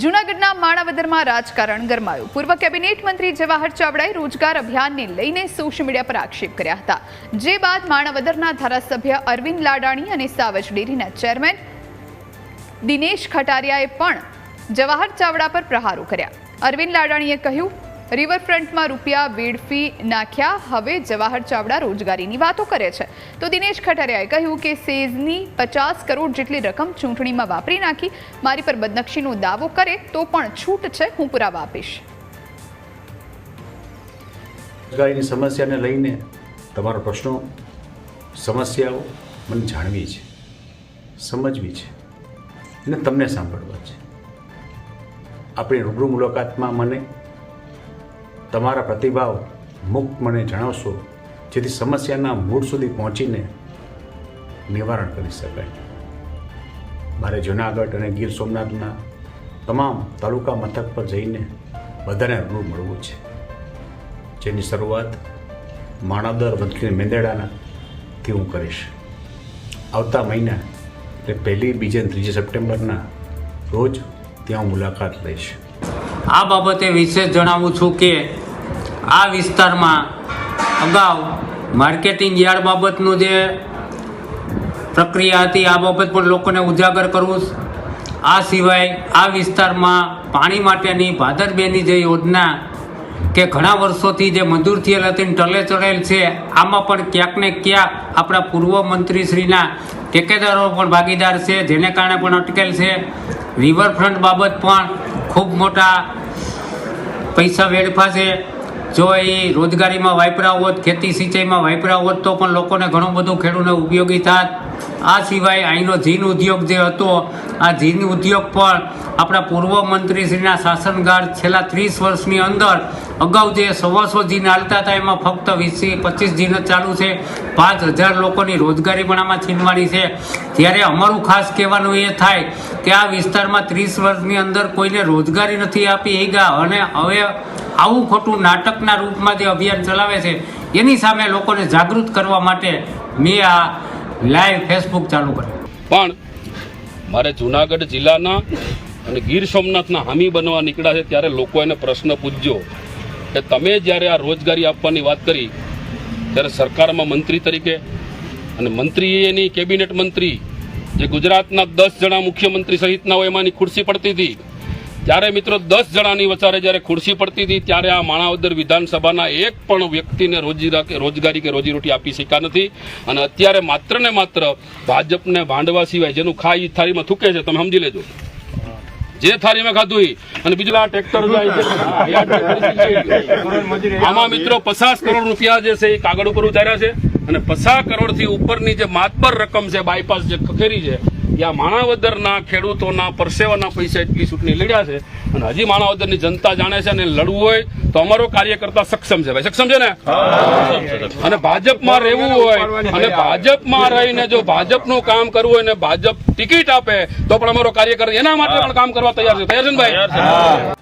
જૂનાગઢના માણાવદરમાં રાજકારણ ગરમાયું. પૂર્વ કેબિનેટ મંત્રી જવાહર ચાવડાએ રોજગાર અભિયાનને લઈને સોશિયલ મીડિયા પર આક્ષેપ કર્યા હતા. જે બાદ માણાવદરના ધારાસભ્ય અરવિંદ લાડાણી અને સાવજ ડેરીના ચેરમેન દિનેશ ખટારિયાએ પણ જવાહર ચાવડા પર પ્રહારો કર્યા. અરવિંદ લાડાણીએ કહ્યું રિવરફ્રન્ટમાં રૂપિયા વેડફી નાખ્યા. હવે જવાહર ચાવડા રોજગારીની વાતો કરે છે. તો દિનેશ ખટારિયાએ કહ્યું કે સેઝની પચાસ કરોડ જેટલી રકમ ચૂંટણીમાં વાપરી નાખી. મારી પર બદનક્ષીનો દાવો કરે તો પણ છૂટ છે. હું પુરાવા આપીશ. રોજગારીની સમસ્યાને લઈને તમારો પ્રશ્નો સમસ્યાઓ મને જાણવી છે. સમજવી છે. અને તમને સાંભળવા છે. આપણી રૂબરૂ મુલાકાતમાં મને તમારા પ્રતિભાવ મુક્ત મને જણાવશો, જેથી સમસ્યાના મૂળ સુધી પહોંચીને નિવારણ કરી શકાય. મારે જુનાગઢ અને ગીર સોમનાથના તમામ તાલુકા મથક પર જઈને બધાને રૂબરૂ મળવું છે. જેની શરૂઆત માણાદર વંથલી મેંદેડાના થી હું કરીશ. આવતા મહિના, એટલે પહેલી, બીજી ત્રીજી સપ્ટેમ્બરના રોજ ત્યાં હું મુલાકાત લઈશ. આ બાબતે વિશેષ જણાવું છું કે આ વિસ્તારમાં અગાઉ માર્કેટિંગ યાર્ડ બાબતનું જે પ્રક્રિયા હતી, આ બાબત પણ લોકોને ઉજાગર કરવું આ સિવાય આ વિસ્તારમાં પાણી માટેની ભાદર બેની જે યોજના કે ઘણા વર્ષોથી જે મંજૂર થયેલ હતી ટલે ચડેલ છે, આમાં પણ ક્યાંક ને ક્યાંક આપણા પૂર્વ મંત્રીશ્રીના ટેકેદારો પણ ભાગીદાર છે, જેને કારણે પણ અટકેલ છે. રિવરફ્રન્ટ બાબત પણ ખૂબ મોટા પૈસા વેડફા છે. જો એ રોજગારીમાં વાપરા હોત, ખેતી સિંચાઈમાં વાપરા હોત, તો પણ લોકોને ઘણું બધું ખેડૂતને ઉપયોગી થાત. આ સિવાય અહીંનો જીન ઉદ્યોગ જે હતો, આ જીન ઉદ્યોગ પણ આપણા પૂર્વ મંત્રીશ્રીના શાસનકાળ છેલ્લા ત્રીસ વર્ષની અંદર અગાઉ જે સવાસો જીન હાલતા હતા, એમાં ફક્ત વીસથી પચીસ જીન જ ચાલુ છે. પાંચ હજાર લોકોની રોજગારી પણ આમાં છીનવાની છે. ત્યારે અમારું ખાસ કહેવાનું એ થાય કે આ વિસ્તારમાં ત્રીસ વર્ષની અંદર કોઈને રોજગારી નથી આપી એ ગયા અને હવે આવું ખોટું નાટકના રૂપમાં જે અભિયાન ચલાવે છે, એની સામે લોકોને જાગૃત કરવા માટે મેં આ લાઈવ ફેસબુક ચાલુ કર્યું. પણ મારે જુનાગઢ જિલ્લાના અને ગીર સોમનાથના હામી બનવા નીકળ્યા છે ત્યારે લોકો એને પ્રશ્ન પૂછજો કે તમે જ્યારે આ રોજગારી આપવાની વાત કરી, ત્યારે સરકારમાં મંત્રી તરીકે અને મંત્રી એની કેબિનેટ મંત્રી, જે ગુજરાતના દસ જણા મુખ્યમંત્રી સહિતના હોય એમાંની ખુરશી પડતી હતી ત્યારે મિત્રો દસ જણાની વચારે જ્યારે ખુરશી પડતી હતી, ત્યારે આ માણાવદર વિધાનસભાના એક પણ વ્યક્તિને રોજીરા રોજગારી કે રોજીરોટી આપી શક્યા નથી. અને અત્યારે માત્ર ને માત્ર ભાજપને ભાંડવા સિવાય, જેનું ખાઈ થારીમાં થૂકે છે, તમે સમજી લેજો. જે થાળીમાં ખાધું ઈ. અને બીજું આ ટ્રેક્ટર. આમાં મિત્રો પચાસ કરોડ રૂપિયા જે છે, એ કાગળ ઉપર ઉતાર્યા છે. અને પચાસ કરોડથી ઉપરની જે માતબર રકમ છે બાયપાસ જે ખખેરી છે આ માણાવદરના ખેડૂતોના પરસેવાના પૈસા એટલી ચૂંટણી લડ્યા છે અને હજી માણાવદરની જનતા જાણે છે અને લડવું હોય તો અમારો કાર્યકર્તા સક્ષમ છે. ભાઈ, સક્ષમ છે ને? અને ભાજપમાં રહેવું હોય અને ભાજપમાં રહીને જો ભાજપનું કામ કરવું હોય ને ભાજપ ટિકિટ આપે તો પણ અમારો કાર્યકર એના માટે પણ કામ કરવા તૈયાર છે. તૈયાર છે ભાઈ?